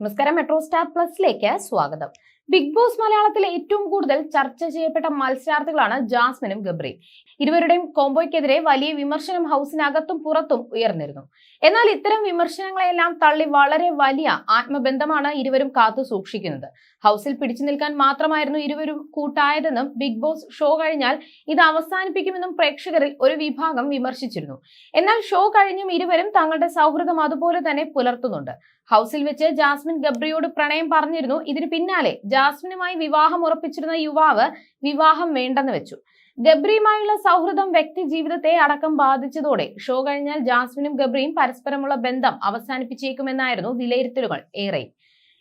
നമസ്കാരം metro star പ്ലസിലേക്ക് സ്വാഗതം. Big boss മലയാളത്തിലെ ഏറ്റവും കൂടുതൽ ചർച്ച ചെയ്യപ്പെട്ട മത്സരാർത്ഥികളാണ് ജാസ്മിനും ഗബ്രിയും. ഇരുവരുടെയും കോംബോയ്ക്കെതിരെ വലിയ വിമർശനം ഹൗസിനകത്തും പുറത്തും ഉയർന്നിരുന്നു. എന്നാൽ ഇത്തരം വിമർശനങ്ങളെല്ലാം തള്ളി വളരെ വലിയ ആത്മബന്ധമാണ് ഇരുവരും കാത്തു സൂക്ഷിക്കുന്നത്. ഹൗസിൽ പിടിച്ചു നിൽക്കാൻ മാത്രമായിരുന്നു ഇരുവരും കൂട്ടായതെന്നും ബിഗ് ബോസ് ഷോ കഴിഞ്ഞാൽ ഇത് അവസാനിപ്പിക്കുമെന്നും പ്രേക്ഷകരിൽ ഒരു വിഭാഗം വിമർശിച്ചിരുന്നു. എന്നാൽ ഷോ കഴിഞ്ഞും ഇരുവരും തങ്ങളുടെ സൗഹൃദം അതുപോലെ തന്നെ പുലർത്തുന്നുണ്ട്. ഹൗസിൽ വെച്ച് ജാസ്മിൻ ഗബ്രിയോട് പ്രണയം പറഞ്ഞിരുന്നു. ഇതിന് പിന്നാലെ ജാസ്മിനുമായി വിവാഹം ഉറപ്പിച്ചിരുന്ന യുവാവ് വിവാഹം വേണ്ടെന്ന് വെച്ചു. ഗബ്രിയുമായുള്ള സൗഹൃദം വ്യക്തി ജീവിതത്തെ അടക്കം ബാധിച്ചതോടെ ഷോ കഴിഞ്ഞാൽ ജാസ്മിനും ഗബ്രിയും പരസ്പരമുള്ള ബന്ധം അവസാനിപ്പിച്ചേക്കുമെന്നായിരുന്നു വിലയിരുത്തലുകൾ ഏറെ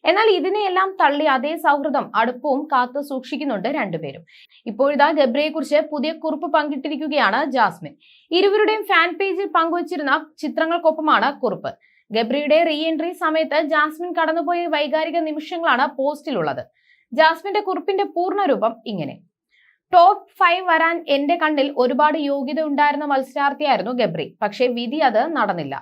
എന്നാൽ ഇതിനെയെല്ലാം തള്ളി അതേ സൗഹൃദം അടുപ്പവും കാത്തു സൂക്ഷിക്കുന്നുണ്ട് രണ്ടുപേരും. ഇപ്പോഴിതാ ഗബ്രിയെ കുറിച്ച് പുതിയ കുറിപ്പ് പങ്കിട്ടിരിക്കുകയാണ് ജാസ്മിൻ. ഇരുവരുടെയും ഫാൻ പേജിൽ പങ്കുവച്ചിരുന്ന ചിത്രങ്ങൾക്കൊപ്പമാണ് കുറിപ്പ്. ഗബ്രിയുടെ റീ എൻട്രി സമയത്ത് ജാസ്മിൻ കടന്നുപോയ വൈകാരിക നിമിഷങ്ങളാണ് പോസ്റ്റിലുള്ളത്. ജാസ്മിന്റെ കുറിപ്പിന്റെ പൂർണരൂപം ഇങ്ങനെ. ടോപ്പ് ഫൈവ് വരാൻ എന്റെ കണ്ണിൽ ഒരുപാട് യോഗ്യത ഉണ്ടായിരുന്ന മത്സരാർത്ഥിയായിരുന്നു ഗബ്രി. പക്ഷേ വിധി അത് നടന്നില്ല.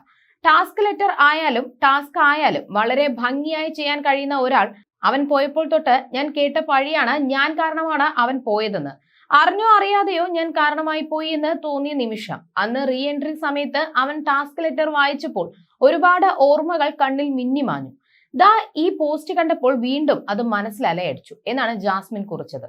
ടാസ്ക് ലെറ്റർ ആയാലും ടാസ്ക് ആയാലും വളരെ ഭംഗിയായി ചെയ്യാൻ കഴിയുന്ന ഒരാൾ അവൻ പോയപ്പോൾ തൊട്ട് ഞാൻ കേട്ട പഴിയാണ് ഞാൻ കാരണമാണ് അവൻ പോയതെന്ന്. അറിഞ്ഞോ അറിയാതെയോ ഞാൻ കാരണമായി പോയി എന്ന് തോന്നിയ നിമിഷം. അന്ന് റീ എൻട്രി സമയത്ത് അവൻ ടാസ്ക് ലെറ്റർ വായിച്ചപ്പോൾ ഒരുപാട് ഓർമ്മകൾ കണ്ണിൽ മിന്നിമാഞ്ഞു ദാ ഈ പോസ്റ്റ് കണ്ടപ്പോൾ വീണ്ടും അത് മനസ്സിൽ അലയടിച്ചു എന്നാണ് ജാസ്മിൻ കുറിച്ചത്.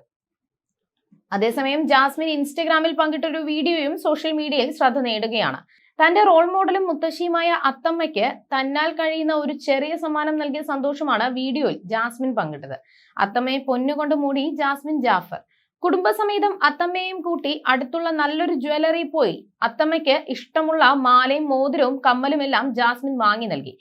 അതേസമയം ജാസ്മിൻ ഇൻസ്റ്റഗ്രാമിൽ പങ്കിട്ടൊരു വീഡിയോയും സോഷ്യൽ മീഡിയയിൽ ശ്രദ്ധ നേടുകയാണ്. തന്റെ റോൾ മോഡലും മുത്തശ്ശിയുമായ അത്തമ്മയ്ക്ക് തന്നാൽ കഴിയുന്ന ഒരു ചെറിയ സമ്മാനം നൽകിയ സന്തോഷമാണ് വീഡിയോയിൽ ജാസ്മിൻ പങ്കിട്ടത്. അത്തമ്മയെ പൊന്നുകൊണ്ട് മൂടി ജാസ്മിൻ ജാഫർ. കുടുംബസമേതം അത്തമ്മയെയും കൂട്ടി അടുത്തുള്ള നല്ലൊരു ജ്വല്ലറി പോയി അത്തമ്മയ്ക്ക് ഇഷ്ടമുള്ള മാലയും മോതിരവും കമ്മലുമെല്ലാം ജാസ്മിൻ വാങ്ങി നൽകി.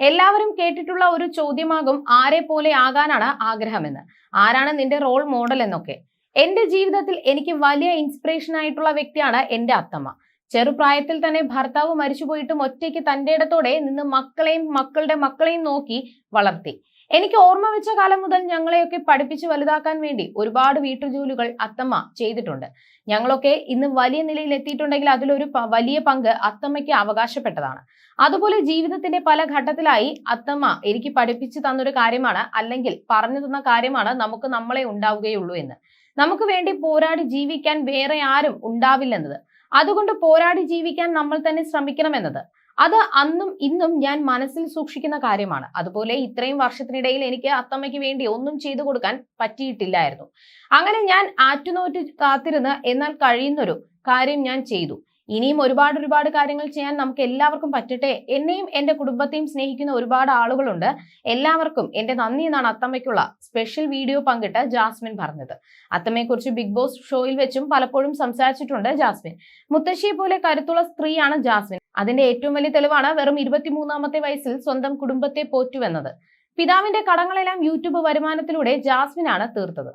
എല്ലാവരും കേട്ടിട്ടുള്ള ഒരു ചോദ്യമാകും ആരെ പോലെ ആകാനാണ് ആഗ്രഹമെന്ന്. ആരാണ് നിന്റെ റോൾ മോഡൽ എന്നൊക്കെ. എന്റെ ജീവിതത്തിൽ എനിക്ക് വലിയ ഇൻസ്പിറേഷൻ ആയിട്ടുള്ള വ്യക്തിയാണ് എന്റെ അത്തമ്മ. ചെറുപ്രായത്തിൽ തന്നെ ഭർത്താവ് മരിച്ചുപോയിട്ടും ഒറ്റയ്ക്ക് തന്റെ ഇടത്തോടെ നിന്ന് മക്കളെയും മക്കളുടെ മക്കളെയും നോക്കി വളർത്തി. എനിക്ക് ഓർമ്മ വെച്ച കാലം മുതൽ ഞങ്ങളെയൊക്കെ പഠിപ്പിച്ച് വലുതാക്കാൻ വേണ്ടി ഒരുപാട് വീട്ടുജോലികൾ അത്തമ്മ ചെയ്തിട്ടുണ്ട്. ഞങ്ങളൊക്കെ ഇന്ന് വലിയ നിലയിൽ എത്തിയിട്ടുണ്ടെങ്കിൽ അതിലൊരു വലിയ പങ്ക് അത്തമ്മയ്ക്ക് അവകാശപ്പെട്ടതാണ്. അതുപോലെ ജീവിതത്തിന്റെ പല ഘട്ടത്തിലായി അത്തമ്മ എനിക്ക് പഠിപ്പിച്ചു തന്നൊരു കാര്യമാണ് അല്ലെങ്കിൽ പറഞ്ഞു തന്ന കാര്യമാണ് നമുക്ക് നമ്മളെ ഉണ്ടാവുകയുള്ളൂ എന്ന്. നമുക്ക് വേണ്ടി പോരാടി ജീവിക്കാൻ വേറെ ആരും ഉണ്ടാവില്ലെന്നത്. അതുകൊണ്ട് പോരാടി ജീവിക്കാൻ നമ്മൾ തന്നെ ശ്രമിക്കണമെന്നത്. അത് അന്നും ഇന്നും ഞാൻ മനസ്സിൽ സൂക്ഷിക്കുന്ന കാര്യമാണ്. അതുപോലെ ഇത്രയും വർഷത്തിനിടയിൽ എനിക്ക് അത്തമ്മയ്ക്ക് വേണ്ടി ഒന്നും ചെയ്തു കൊടുക്കാൻ പറ്റിയിട്ടില്ലായിരുന്നു. അങ്ങനെ ഞാൻ ആറ്റുനോറ്റ് കാത്തിരുന്ന് എന്നാൽ കഴിയുന്നൊരു കാര്യം ഞാൻ ചെയ്തു. ഇനിയും ഒരുപാട് ഒരുപാട് കാര്യങ്ങൾ ചെയ്യാൻ നമുക്ക് എല്ലാവർക്കും പറ്റട്ടെ? എന്നെയും എന്റെ കുടുംബത്തെയും സ്നേഹിക്കുന്ന ഒരുപാട് ആളുകളുണ്ട്. എല്ലാവർക്കും എന്റെ നന്ദി എന്നാണ് അത്തമ്മയ്ക്കുള്ള സ്പെഷ്യൽ വീഡിയോ പങ്കിട്ട് ജാസ്മിൻ പറഞ്ഞത്. അത്തമ്മയെക്കുറിച്ച് ബിഗ് ബോസ് ഷോയിൽ വെച്ചും പലപ്പോഴും സംസാരിച്ചിട്ടുണ്ട് ജാസ്മിൻ. മുത്തശ്ശിയെ പോലെ കരുത്തുള്ള സ്ത്രീയാണ് ജാസ്മിൻ. അതിന്റെ ഏറ്റവും വലിയ തെളിവാണ് വെറും ഇരുപത്തിമൂന്നാമത്തെ വയസ്സിൽ സ്വന്തം കുടുംബത്തെ പോറ്റുവെന്നത്. പിതാവിന്റെ കടങ്ങളെല്ലാം യൂട്യൂബ് വരുമാനത്തിലൂടെ ജാസ്മിനാണ് തീർത്തത്.